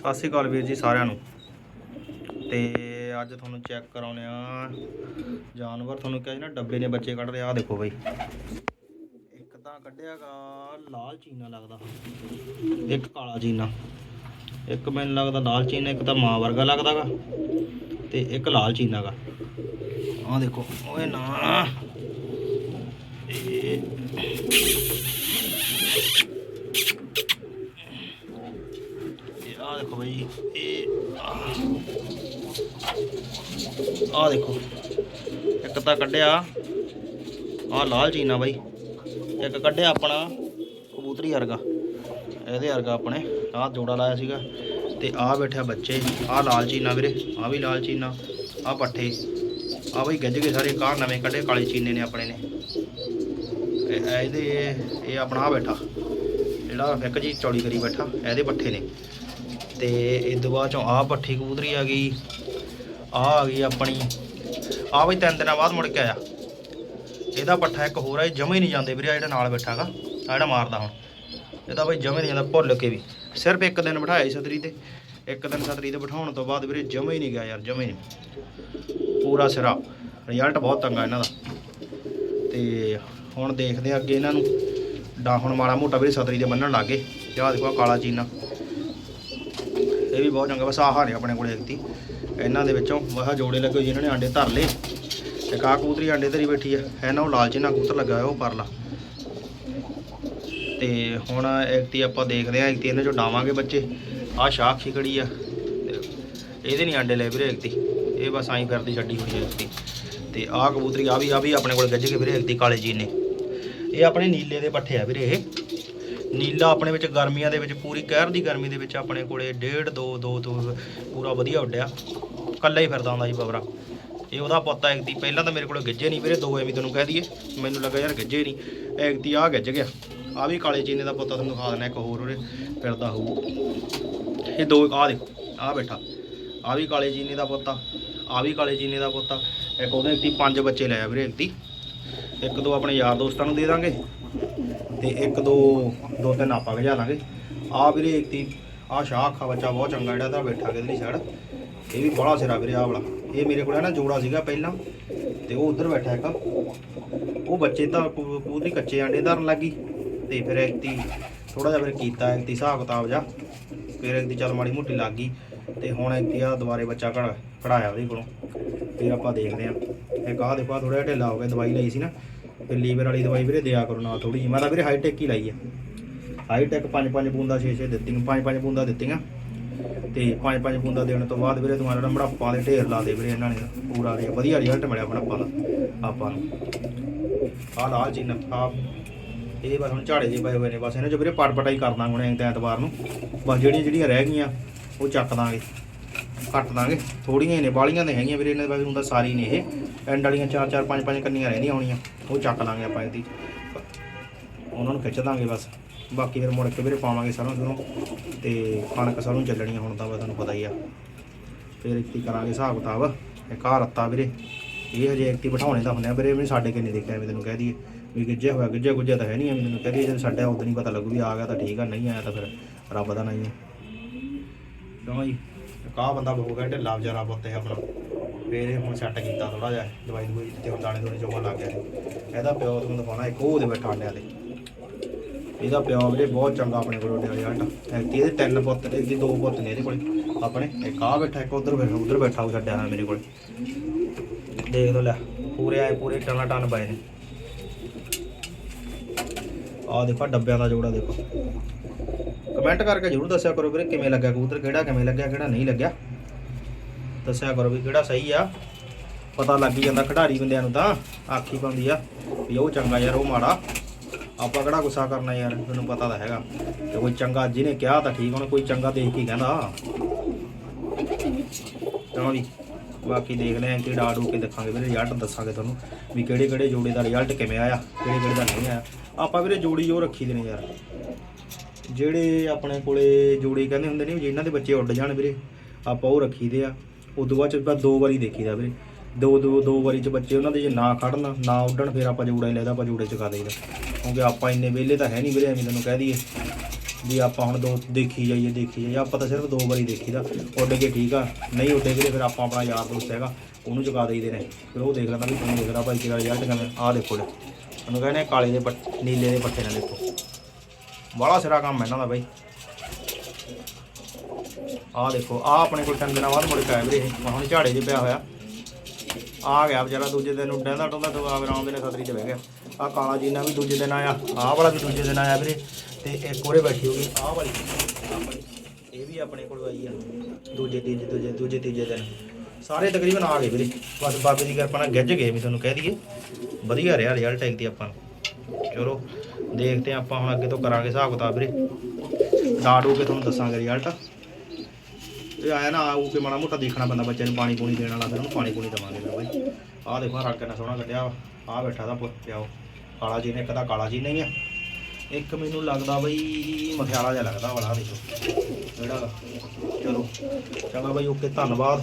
ਸਤਿ ਸ਼੍ਰੀ ਅਕਾਲ ਵੀਰ ਜੀ ਸਾਰਿਆਂ ਨੂੰ। ਤੇ ਅੱਜ ਤੁਹਾਨੂੰ ਚੈੱਕ ਕਰਾਉਣੇ ਆ ਜਾਨਵਰ ਤੁਹਾਨੂੰ ਕਿਹਾ ਸੀ ਨਾ, ਡੱਬੇ ਨੇ ਬੱਚੇ ਕੱਢ ਰਹੇ ਆ ਦੇਖੋ ਬਈ। ਇੱਕ ਤਾਂ ਕੱਢਿਆਗਾ, ਲਾਲ ਚੀਨਾ ਲੱਗਦਾ। ਇੱਕ ਕਾਲਾ ਚੀਨਾ। ਇੱਕ ਮੈਨੂੰ ਲੱਗਦਾ ਲਾਲ ਚੀਨਾ, ਇੱਕ ਤਾਂ ਮਾਂ ਵਰਗਾ ਲੱਗਦਾਗਾ, ਤੇ ਇੱਕ ਲਾਲ ਚੀਨਾ ਗਾ ਆ ਦੇਖੋ, ਓਏ ਨਾ। ਇਹ ਇਹ ਆ ਦੇਖੋ ਬਈ ਇਹ ਆ ਦੇਖੋ, ਇੱਕ ਤਾਂ ਕੱਢਿਆ। ਆ ਲਾਲ ਚੀਨਾ ਬਾਈ। ਇੱਕ ਕੱਢਿਆ ਆਪਣਾ ਕਬੂਤਰੀ ਵਰਗਾ। ਇਹਦੇ ਵਰਗਾ ਆਪਣੇ, ਆਹ ਜੋੜਾ ਲਾਇਆ ਸੀਗਾ। ਤੇ ਆ ਬੈਠਿਆ ਬੱਚੇ ਆ ਲਾਲ ਚੀਨਾ ਵੀਰੇ ਆ ਵੀ ਲਾਲ ਚੀਨਾ ਆ। ਪੱਠੇ। ਆ ਬਈ ਗੱਜ ਗਏ ਸਾਰੇ ਕਾਰ ਨਵੇਂ ਕੱਢੇ, ਕਾਲੇ ਚੀਨੇ ਨੇ ਆਪਣੇ ਨੇ। ਇਹ ਇਹਦੇ, ਇਹ ਆਪਣਾ ਆ ਬੈਠਾ। ਜਿਹੜਾ ਇੱਕ ਜੀ ਚੌੜੀ ਕਰੀ ਬੈਠਾ, ਇਹਦੇ ਪੱਠੇ ਨੇ। ਤੇ ਇਸ ਤੋਂ ਬਾਅਦ ਚੋਂ ਆਹ ਪੱਠੀ ਕਬੂਤਰੀ ਆ ਗਈ। ਆ ਆ ਗਈ ਆਪਣੀ। ਆ ਬਈ ਤਿੰਨ ਦਿਨਾਂ ਬਾਅਦ ਮੁੜ ਕੇ ਆਇਆ। ਇਹਦਾ ਪੱਠਾ ਇੱਕ ਹੋਰ ਆ, ਇਹ ਜਮੇ ਹੀ ਨਹੀਂ ਜਾਂਦੇ ਵੀਰੇ ਆਹ ਜਿਹੜਾ ਨਾਲ ਬੈਠਾਗਾ ਆ ਜਿਹੜਾ ਮਾਰਦਾ ਹੁਣ। ਇਹਦਾ ਬਈ ਜਮੇ ਨਹੀਂ ਜਾਂਦਾ, ਭੁੱਲ ਕੇ ਵੀ। ਸਿਰਫ ਇੱਕ ਦਿਨ ਬਿਠਾਇਆ ਸੀ ਸਤਰੀ ਤੇ ਇੱਕ ਦਿਨ ਸਤਰੀ ਤੇ ਬਿਠਾਉਣ ਤੋਂ ਬਾਅਦ ਵੀਰੇ ਜਮੇ ਹੀ ਨਹੀਂ ਗਿਆ ਯਾਰ, ਜਮੇ ਨਹੀਂ। ਪੂਰਾ ਸਿਰਾ। ਰਿਜ਼ਲਟ ਬਹੁਤ ਤੰਗਾ ਇਹਨਾਂ ਦਾ। ਤੇ ਹੁਣ ਦੇਖਦੇ ਆ ਅੱਗੇ ਇਹਨਾਂ ਨੂੰ। ਡਾ ਹੁਣ ਮਾੜਾ ਮੋਟਾ ਵੀਰੇ ਸਤਰੀ ਦੇ ਬੰਨਣ ਲੱਗੇ ਜਾਂ ਦੇਖੋ ਕਾਲਾ ਚੀਨਾ। ਇਹ ਵੀ ਬਹੁਤ ਚੰਗਾ ਬਸ ਆਹ ਨੇ ਆਪਣੇ ਕੋਲੇ ਇੱਕਤੀ ਇਹਨਾਂ ਦੇ ਵਿੱਚੋਂ ਵਾਹ ਜੋੜੇ ਲੱਗੇ ਹੋਏ ਜਿਨ੍ਹਾਂ ਨੇ ਆਂਡੇ ਧਰ ਲਏ। ਤੇ ਕਾ ਕਬੂਤਰੀ ਆਂਡੇ ਧਰੀ ਬੈਠੀ ਆ। ਹੈ ਨਾ, ਉਹ ਲਾਲਚੀ ਨਾਲ ਕਬੂਤਰ ਲੱਗਾ ਹੋਇਆ, ਉਹ ਪਰਲਾ। ਤੇ ਹੁਣ ਇੱਕਤੀ ਆਪਾਂ ਦੇਖਦੇ ਆ ਇੱਕਤੀ ਇਹਨਾਂ ਚੋਂ ਡਾਵਾਂਗੇ ਬੱਚੇ। ਆਹ ਸ਼ਾਖ ਖਿਕੜੀ ਆ। ਇਹਦੇ ਨਹੀਂ ਆਂਡੇ ਲੈ ਵੀਰੇ ਇੱਕਤੀ ਇਹ ਬਸ ਆਈ ਫਿਰਦੀ ਛੱਡੀ ਹੋਈ ਹੈ ਇੱਕਤੀ ਤੇ। ਆਹ ਕਬੂਤਰੀ ਆ ਵੀ ਆ ਵੀ ਆਪਣੇ ਕੋਲ ਗੱਜ ਕੇ ਵੀਰੇ ਇੱਕਤੀ ਕਾਲੇ ਜੀ ਨੇ ਇਹ ਆਪਣੇ ਨੀਲੇ ਦੇ ਪੱਠੇ ਆ ਵੀਰੇ ਇਹ। ਨੀਲਾ ਆਪਣੇ ਵਿੱਚ ਗਰਮੀਆਂ ਦੇ ਵਿੱਚ, ਪੂਰੀ ਕਹਿਰ ਦੀ ਗਰਮੀ ਦੇ ਵਿੱਚ ਆਪਣੇ ਕੋਲੇ ਡੇਢ, ਦੋ ਦੋ ਤੋਂ ਪੂਰਾ ਵਧੀਆ ਉੱਡਿਆ। ਕੱਲਾ ਹੀ ਫਿਰਦਾ ਹੁੰਦਾ ਜੀ ਬਬਰਾ। ਇਹ ਉਹਦਾ ਪੁੱਤ ਐਕਤੀ ਪਹਿਲਾਂ ਤਾਂ ਮੇਰੇ ਕੋਲ ਗੱਜੇ ਨਹੀਂ ਵੀਰੇ, ਦੋ ਐਵੇਂ ਤੈਨੂੰ ਕਹਿ ਦਈਏ। ਮੈਨੂੰ ਲੱਗਾ ਯਾਰ ਗੱਜੇ ਨਹੀਂ। ਇੱਕ ਐਕਤੀ ਆ ਗੱਜ ਗਿਆ। ਆ ਵੀ ਕਾਲੇ ਚੀਨੇ ਦਾ ਪੁੱਤ ਤੁਹਾਨੂੰ ਦਿਖਾ ਦੇਣਾ ਇੱਕ ਹੋਰ ਉਰੇ, ਫਿਰਦਾ ਹੋਊ। ਇਹ ਦੋ ਆ ਦੇਖੋ ਆ ਬੈਠਾ। ਆ ਵੀ ਕਾਲੇ ਚੀਨੇ ਦਾ ਪੁੱਤ ਆ ਵੀ ਕਾਲੇ ਚੀਨੇ ਦਾ ਪੁੱਤ ਇੱਕ ਉਹਦੇ ਐਕਤੀ ਪੰਜ ਬੱਚੇ ਲੈ ਆ ਵੀਰੇ ਐਕਤੀ ਇੱਕ ਦੋ ਆਪਣੇ ਯਾਰ ਦੋਸਤਾਂ ਨੂੰ ਦੇ ਦਾਂਗੇ। ਤੇ ਇੱਕ, ਦੋ ਦੋ, ਤਿੰਨ ਆਪਾਂ ਗਜਾ ਲਾਂਗੇ। ਆ ਵੀਰੇ ਇੱਕ ਤੀ ਆ ਸ਼ਾਹ ਸ਼ਾਖਾ ਬੱਚਾ ਬਹੁਤ ਚੰਗਾ ਜਿਹੜਾ ਤਾਂ ਬੈਠਾ ਕਿਧਰਲੀ ਸਾਈਡ। ਇਹ ਵੀ ਬੜਾ ਸਿਰਾ ਵੀਰੇ ਆ ਵਾਲਾ। ਇਹ ਮੇਰੇ ਕੋਲ ਹੈ ਨਾ ਜੋੜਾ ਸੀਗਾ ਪਹਿਲਾਂ, ਤੇ ਉਹ ਉਧਰ ਬੈਠਾ ਇੱਕ। ਉਹ ਬੱਚੇ ਤਾਂ ਪੂਰੀ ਕੱਚੇ ਆਂਡੇ ਧਰਨ ਲੱਗੀ ਤੇ ਫਿਰ ਇੱਕ ਤੀ ਥੋੜਾ ਜਿਹਾ ਫਿਰ ਕੀਤਾ ਇੱਕ ਤੀ ਹਿਸਾਬ ਕਿਤਾਬ ਜਾ। ਫਿਰ ਇੱਕ ਦੀ ਚੱਲ ਮਾੜੀ ਮੋਟੀ ਲੱਗ ਗਈ। ਤੇ ਹੁਣ ਇੱਕ ਤੀ ਆ ਦੁਬਾਰੇ ਬੱਚਾ ਕਢ ਕਢਾਇਆ ਉਹਦੇ ਕੋਲੋਂ। ਫਿਰ ਆਪਾਂ ਦੇਖਦੇ ਆਂ। ਇੱਕ ਦੇ ਪਾ ਥੋੜਾ ਜਿਹਾ ਢਿੱਲਾ ਹੋ ਗਿਆ, ਦਵਾਈ ਲਈ ਸੀ ਨਾ। ਫਿਰ ਲੀਵਰ ਵਾਲੀ ਦਵਾਈ ਵੀਰੇ ਦਿਆ ਕਰੋ ਨਾਲ ਥੋੜੀ ਜਿਹੀ। ਮੈਂ ਤਾਂ ਵੀਰੇ ਹਾਈਟੈਕ ਹੀ ਲਾਈ ਆ। ਹਾਈਟੈਕ 5-5 ਬੂੰਦਾ 6-6 ਦਿੱਤੀਆਂ 5-5 ਬੂੰਦਾ ਦਿੱਤੀਆਂ। ਤੇ 5-5 ਬੂੰਦਾ ਦੇਣ ਤੋਂ ਬਾਅਦ ਵੀਰੇ ਤੁਹਾਡਾ ਜਿਹੜਾ ਮੜਾਪਾ ਦੇ ਢੇਰ ਲਾ ਦੇ ਵੀਰੇ ਇਹਨਾਂ ਨੇ। ਪੂਰਾ ਰਿਹਾ ਵਧੀਆ ਰਿਜ਼ਲਟ ਮਿਲਿਆ ਮੜਾਪਾ ਦਾ ਆਪਾਂ ਨੂੰ। ਆਹ ਲਾਲ ਚੀਨ ਆ ਇਹ ਬਸ ਹੁਣ ਝਾੜੇ ਜੇ ਪਏ ਹੋਏ ਨੇ, ਬਸ ਇਹਨਾਂ ਚ ਵੀਰੇ ਪਟ ਪਟਾਈ ਕਰ ਦਾਂਗੇ ਹੁਣ ਐਤਵਾਰ ਨੂੰ। ਬਸ ਜਿਹੜੀਆਂ ਜਿਹੜੀਆਂ ਰਹਿ ਗਈਆਂ, ਉਹ ਚੱਕ ਦਾਂਗੇ। ਕੱਟ ਦਾਂਗੇ। ਥੋੜੀਆਂ ਹੀ ਨੇ, ਬਾਲੀਆਂ ਨੇ ਹੈਗੀਆਂ ਵੀਰੇ, ਇਹਨਾਂ ਦੇ ਹੁੰਦਾ ਸਾਰੀ ਨੇ ਇਹ। ਐਂਡ ਵਾਲੀਆਂ ਚਾਰ ਚਾਰ, ਪੰਜ ਪੰਜ ਕੰਨੀਆਂ ਰਹਿੰਦੀਆਂ ਹੋਣੀਆਂ ਉਹ ਚੱਕ ਲਾਂਗੇ ਆਪਾਂ ਇਹਦੀ। ਉਹਨਾਂ ਨੂੰ ਖਿੱਚ ਦਾਂਗੇ ਬਸ। ਬਾਕੀ ਫਿਰ ਮੁੜ ਕੇ ਵੀਰੇ ਪਾਵਾਂਗੇ ਸਰੋਂ ਸਰੋਂ ਤੇ ਕਣਕ ਸਰੋਂ ਚੱਲਣੀਆਂ ਹੁਣ ਤਾਂ ਬਸ, ਤੁਹਾਨੂੰ ਪਤਾ ਹੀ ਆ। ਫਿਰ ਇੱਥੇ ਕਰਾਂਗੇ ਹਿਸਾਬ ਕਿਤਾਬ। ਇੱਕ ਆਹ ਰੱਤਾ ਵੀਰੇ। ਇਹ ਹਜੇ ਐਕਟੀ ਬਿਠਾਉਣੇ ਦਾ ਹੁੰਦੇ ਆ ਵੀਰੇ, ਵੀ ਸਾਡੇ ਕਿੰਨੇ ਦੇਖਿਆ ਐਵੇਂ ਤੈਨੂੰ ਕਹਿ ਦਈਏ। ਵੀ ਗਿੱਜੇ ਹੋਇਆ ਗਿੱਜੇ ਗੁੱਜੇ ਤਾਂ ਹੈ ਨਹੀਂ ਮੈਨੂੰ ਕਹਿ ਦਈਏ। ਜਦ ਸਾਡਾ ਉਦੋਂ ਨਹੀਂ ਪਤਾ ਲੱਗੂ ਵੀ ਆ ਗਿਆ ਤਾਂ ਠੀਕ ਆ, ਨਹੀਂ ਆਇਆ ਤਾਂ ਫਿਰ ਰੱਬ ਦਾ ਨਹੀਂ ਹੈ ਕਿਉਂ ਜੀ? ਕਾ ਬੰਦਾ ਬਹੁਤ ਗਿਆ ਢਿੱਲਾ ਵਿਚਾਰਾ ਪੁੱਤ ਆਪਣਾ। ਫੇਰ ਇਹ ਹੁਣ ਸੈੱਟ ਕੀਤਾ ਥੋੜਾ ਜਿਹਾ, ਦਵਾਈ ਦਵਾਈ ਦਿੱਤੀ, ਹੁਣ ਦਾਣੇ ਦੋਨੇ ਚੋਣ ਲੱਗ ਗਿਆ। ਇਹ। ਇਹਦਾ ਪਿਓ ਤੁਹਾਨੂੰ ਦਿਖਾਉਣਾ, ਇੱਕ ਉਹ ਦੇ ਬੈਠਾ ਆਂਡਿਆਂ ਦੇ ਇਹਦਾ ਪਿਓ ਵੀਰੇ ਬਹੁਤ ਚੰਗਾ ਆਪਣੇ ਕੋਲ ਉੱਡਿਆ ਰਿਜ਼ਲਟ ਐਕਟੀ ਇਹਦੇ ਤਿੰਨ ਪੁੱਤ ਨੇ ਇਹਦੇ ਦੋ ਪੁੱਤ ਨੇ ਇਹਦੇ ਕੋਲੇ। ਆਪਣੇ, ਇੱਕ ਆ ਬੈਠਾ, ਇੱਕ ਉਧਰ ਬੈਠਾ ਉਧਰ ਬੈਠਾ ਉਹ ਛੱਡਿਆ ਹੋਇਆ ਮੇਰੇ ਕੋਲ। ਦੇਖ ਲਓ ਲੈ, ਪੂਰੇ ਆਏ, ਪੂਰੇ ਟਣਾ ਟਨ ਪਏ ਨੇ। ਆ ਦੇਖੋ ਡੱਬਿਆਂ ਦਾ ਜੋੜਾ ਦੇਖੋ। ਕਮੈਂਟ ਕਰਕੇ ਜਰੂਰ ਦੱਸਿਆ ਕਰੋ ਵੀਰੇ, ਕਿਵੇਂ ਲੱਗਿਆ ਕਬੂਤਰ, ਕਿਹੜਾ ਕਿਵੇਂ ਲੱਗਿਆ, ਕਿਹੜਾ ਨਹੀਂ ਲੱਗਿਆ। ਦੱਸਿਆ ਕਰੋ ਵੀ ਕਿਹੜਾ ਸਹੀ ਆ। ਪਤਾ ਲੱਗ ਜਾਂਦਾ ਖਿਡਾਰੀ ਬੰਦਿਆਂ ਨੂੰ ਤਾਂ, ਆਖੀ ਪਾਉਂਦੀ ਆ ਵੀ ਉਹ ਚੰਗਾ ਯਾਰ, ਉਹ ਮਾੜਾ। ਆਪਾਂ ਕਿਹੜਾ ਗੁੱਸਾ ਕਰਨਾ ਯਾਰ ਤੁਹਾਨੂੰ ਪਤਾ ਤਾਂ ਹੈਗਾ। ਤੇ ਕੋਈ ਚੰਗਾ ਜਿਹਨੇ ਕਿਹਾ ਤਾਂ ਠੀਕ ਹੁਣ ਕੋਈ ਚੰਗਾ ਦੇਖ ਕੇ ਕਹਿੰਦਾ। ਤਾਂ ਵੀ ਬਾਕੀ ਦੇਖਦੇ ਆਂ ਕਿ ਡਾਡੂ ਕੇ ਦੇਖਾਂਗੇ ਵੀਰੇ ਰਿਜ਼ਲਟ ਦੱਸਾਂਗੇ ਤੁਹਾਨੂੰ ਵੀ ਕਿਹੜੇ ਕਿਹੜੇ ਜੋੜੇ ਦਾ ਰਿਜ਼ਲਟ ਕਿਵੇਂ ਆਇਆ, ਕਿਹੜੇ ਕਿਹੜੇ ਦਾ ਨਹੀਂ ਆਇਆ। ਆਪਾਂ ਵੀਰੇ ਜੋੜੀ ਜੋ ਰੱਖੀ ਦੇ ਨੇ ਯਾਰ। ਜਿਹੜੇ ਆਪਣੇ ਕੋਲੇ ਜੋੜੀ ਕਹਿੰਦੇ ਹੁੰਦੇ ਨੇ ਵੀ ਜਿਨ੍ਹਾਂ ਦੇ ਬੱਚੇ ਉੱਡ ਜਾਣ ਵੀਰੇ, ਆਪਾਂ ਉਹ ਰੱਖੀ ਦੇ ਆ। ਉਦੋਂ ਬਾਅਦ ਚ ਆਪਾਂ ਦੋ ਵਾਰੀ ਦੇਖੀਦਾ ਵੀਰੇ ਦੋ ਦੋ ਦੋ ਵਾਰੀ ਚ ਬੱਚੇ ਉਹਨਾਂ ਦੇ ਜੇ ਨਾ ਖੜਨ, ਨਾ ਉੱਡਣ, ਫਿਰ ਆਪਾਂ ਜੋੜਾ ਹੀ ਲੈਦਾ ਆਪਾਂ ਜੋੜੇ ਚ ਕਾ ਦੇਈਦਾ ਕਿਉਂਕਿ ਆਪਾਂ ਇੰਨੇ ਵਿਹਲੇ ਤਾਂ ਹੈ ਨਹੀਂ ਵੀਰੇ, ਐਵੇਂ ਤੈਨੂੰ ਕਹਿ ਦਈਏ। ਵੀ ਆਪਾਂ ਹੁਣ ਦੋ ਦੇਖੀ ਜਾਈਏ ਦੇਖੀ ਜਾਈਏ। ਆਪਾਂ ਤਾਂ ਸਿਰਫ ਦੋ ਵਾਰੀ ਦੇਖੀਦਾ ਉੱਡ ਕੇ ਠੀਕ ਆ। ਨਹੀਂ ਉੱਡੇ ਵੀਰੇ, ਫਿਰ ਆਪਾਂ ਆਪਣਾ ਯਾਰ ਦੋਸਤ ਹੈਗਾ, ਉਹਨੂੰ ਚੁਕਾ ਦੇਈਦੇ ਨੇ। ਫਿਰ ਉਹ ਦੇਖ ਲੈਂਦਾ ਵੀ ਤੂੰ ਦੇਖਦਾ ਭਾਈ ਤੇਰਾ ਰਿਜ਼ਲਟ ਕਿਵੇਂ ਆਹ ਦੇਖੋ ਲੈ ਉਹਨੂੰ ਕਹਿੰਦੇ ਕਾਲੇ ਦੇ ਪੱਟ, ਨੀਲੇ ਦੇ ਪੱਟੇ ਨਾਲ ਦੇਖੋ। ਬੜਾ ਸਿਰਾ ਕੰਮ ਹੈ ਇਹਨਾਂ ਦਾ ਬਾਈ। ਆਹ ਦੇਖੋ, ਆਹ ਆਪਣੇ ਕੋਲ ਤਿੰਨ ਦਿਨਾਂ ਬਾਅਦ ਮੁੜ ਕੇ ਆਇਆ ਵੀਰੇ ਇਹ। ਹੁਣ ਝਾੜੇ 'ਚ ਪਿਆ ਹੋਇਆ। ਆ ਗਿਆ ਵਿਚਾਰਾ ਦੂਜੇ ਦਿਨ ਉੱਡਿਆ ਟੋਂਦਾ ਤੋਂ ਆ ਰਾਮ ਦੇ ਨੇ ਸਤਰੀ ਚ ਬਹਿ ਗਿਆ। ਆ ਕਾਲਾ ਜੀਨਾ ਵੀ ਦੂਜੇ ਦਿਨ ਆਇਆ, ਆਹ ਵਾਲਾ ਵੀ ਦੂਜੇ ਦਿਨ ਆਇਆ ਵੀਰੇ। ਤੇ ਇੱਕ ਉਹਦੇ ਬੈਠੀ ਹੋਗੀ ਆਹ ਵਾਲੀ ਆਹ ਵਾਲੀ। ਇਹ ਵੀ ਆਪਣੇ ਕੋਲ ਆਈ ਆ, ਦੂਜੇ ਤੀਜੇ, ਦੂਜੇ ਦੂਜੇ ਤੀਜੇ ਦਿਨ। ਸਾਰੇ ਤਕਰੀਬਨ ਆ ਗਏ ਵੀਰੇ। ਬਸ ਬਾਬੇ ਦੀ ਕਿਰਪਾ ਨਾਲ ਗਿੱਜ ਗਏ ਵੀ ਤੁਹਾਨੂੰ ਕਹਿ ਦਈਏ। ਵਧੀਆ ਰਿਹਾ ਰਿਜ਼ਲਟ ਇੱਕ ਦੀ ਆਪਾਂ ਨੂੰ। ਚਲੋ, ਦੇਖਦੇ ਹਾਂ ਆਪਾਂ ਹੁਣ ਅੱਗੇ ਤੋਂ ਕਰਾਂਗੇ ਹਿਸਾਬ ਕਿਤਾਬ ਵੀਰੇ। ਡਾਡੂ ਕੇ ਤੁਹਾਨੂੰ ਦੱਸਾਂਗੇ ਰਿਜ਼ਲਟ ਇਹ ਆਇਆ ਨਾ ਆਊ ਕੇ ਮਾੜਾ ਮੋਟਾ ਦੇਖਣਾ ਪੈਂਦਾ ਬੱਚੇ ਨੂੰ, ਪਾਣੀ ਪੂਣੀ ਦੇਣ ਵਾਲਾ, ਫਿਰ ਉਹਨੂੰ ਪਾਣੀ ਪੂਣੀ ਦੇਵਾਂਗੇ ਫਿਰ ਬਾਈ। ਆਹ ਦੇਖੋ, ਆਹ ਰਲ ਕਿੰਨਾ ਸੋਹਣਾ ਕੱਢਿਆ ਵਾ। ਆਹ ਬੈਠਾ ਦਾ ਪੁੱਤ ਪਿਆਓ ਕਾਲਾ ਜੀ ਨੇ ਇੱਕ ਤਾਂ ਕਾਲਾ ਜੀ ਨਹੀਂ ਆ। ਇੱਕ ਮੈਨੂੰ ਲੱਗਦਾ ਬਈ ਮਖਿਆਲਾ ਜਿਹਾ ਲੱਗਦਾ ਵਾਲਾ ਦੇਖੋ। ਜਿਹੜਾ ਵਾ। ਚਲੋ। ਚੰਗਾ ਬਾਈ, ਓਕੇ, ਧੰਨਵਾਦ।